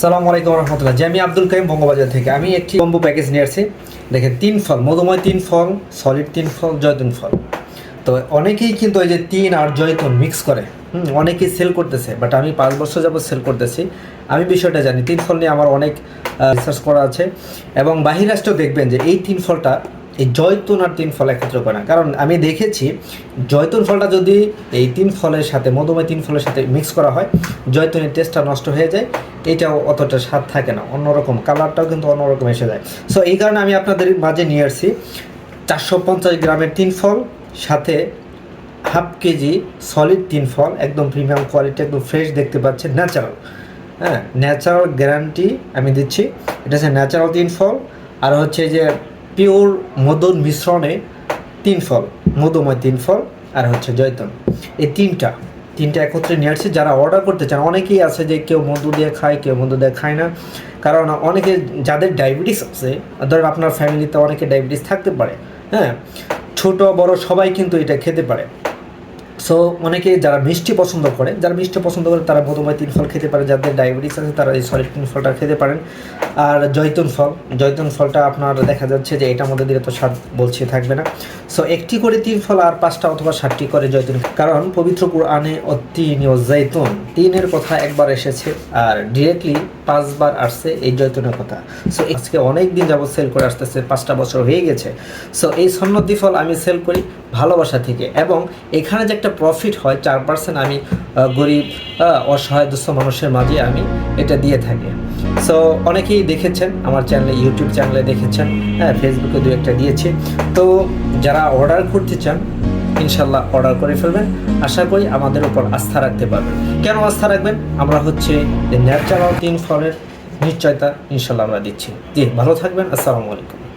সালাম আলাইকুম রহমতুল্লাহ। জি আমি আব্দুল কাইম বঙ্গবাজার থেকে। আমি একটি কম্বো প্যাকেজ নিয়ে আসছি। দেখেন তিন ফল মধুময় তিন ফল সলিড তিন ফল জয়তুন ফল। তো অনেকেই কিন্তু ওই যে তিন আর জয়তুন মিক্স করে। হুম, অনেকেই সেল করতেছে বাট আমি পাঁচ বছর যাবত সেল করতেছি। আমি বিষয়টা জানি তিন ফল নিয়ে আমার অনেক রিসার্চ করা আছে। এবং বাহির রাষ্ট্রেও দেখবেন যে এই তিন ফলটা এই জয়তুন আর তিন ফল একত্র করে না। কারণ আমি দেখেছি জয়তুন ফলটা যদি এই তিন ফলের সাথে মধুময় তিন ফলের সাথে মিক্স করা হয়, জয়তুনের টেস্টটা নষ্ট হয়ে যায়, এটাও অতটা স্বাদ থাকে না। অন্যরকম কালারটাও কিন্তু অন্যরকম এসে যায়। সো এই কারণে আমি আপনাদের মাঝে নিয়ে আসছি চারশো পঞ্চাশ গ্রামের তিন ফল, সাথে হাফ কেজি সলিড তিন ফল, একদম প্রিমিয়াম কোয়ালিটি একদম ফ্রেশ দেখতে পাচ্ছেন ন্যাচারাল হ্যাঁ ন্যাচারাল গ্যারান্টি আমি দিচ্ছি। এটা হচ্ছে ন্যাচারাল তিন ফল, আর হচ্ছে যে পিওর মধুর মিশ্রণে তিন ফল, মধুময় তিন ফল আর হচ্ছে জয়তন। এই তিনটা তিনটা একত্রে নিয়ে আসছি। যারা অর্ডার করতে চান, অনেকেই আছে যে কেউ মধু দিয়ে খায়, কেউ মধু দিয়ে খায় না। কারণ অনেকে যাদের ডায়াবেটিস আছে, ধরেন আপনার ফ্যামিলিতে অনেকে ডায়াবেটিস থাকতে পারে হ্যাঁ? ছোট, বড় সবাই কিন্তু এটা খেতে পারে। সো অনেকে যারা মিষ্টি পছন্দ করে, যারা মিষ্টি পছন্দ করে, তারা মধুময় তিন ফল খেতে পারে। যাদের ডায়াবেটিস আছে, তারা এই সলিড তিন ফলটা খেতে পারেন। আর জৈতুন ফল জৈতুন ফলটা আপনার দেখা যাচ্ছে যে এটার মধ্যে দিলে তো স্বাদ বলছে থাকবে না। সো একটি করে তিন ফল আর পাঁচটা অথবা ষাটটি করে জৈতুন কারণ পবিত্র কোরআনে ও তিন ও জৈতুন তিনের কথা একবার এসেছে আর ডিরেক্টলি পাঁচবার আসছে এই জৈতুনের কথা। সো আজকে অনেক দিন যাবত সেল করে আসতেছে, পাঁচটা বছর হয়ে গেছে। সো এই সন্ন্যতি ফল আমি সেল করি ভালোবাসা থেকে এবং এখানে যে একটা প্রফিট হয়, চার পার্সেন্ট আমি গরিব অসহায় দুস্থ মানুষের মাঝে আমি এটা দিয়ে থাকি। সো অনেকেই দেখেছেন, আমার চ্যানেলে ইউটিউব চ্যানেলে দেখেছেন হ্যাঁ ফেসবুকে দু একটা দিয়েছি। তো, যারা অর্ডার করতে চান, ইনশাল্লাহ অর্ডার করে ফেলবেন। আশা করি আমাদের উপর আস্থা রাখতে পারবেন। কেন আস্থা রাখবেন? আমরা হচ্ছে ন্যাচারাল তিন ফলের নিশ্চয়তা ইনশাল্লাহ আমরা দিচ্ছি। জি, ভালো থাকবেন। আসসালামু আলাইকুম।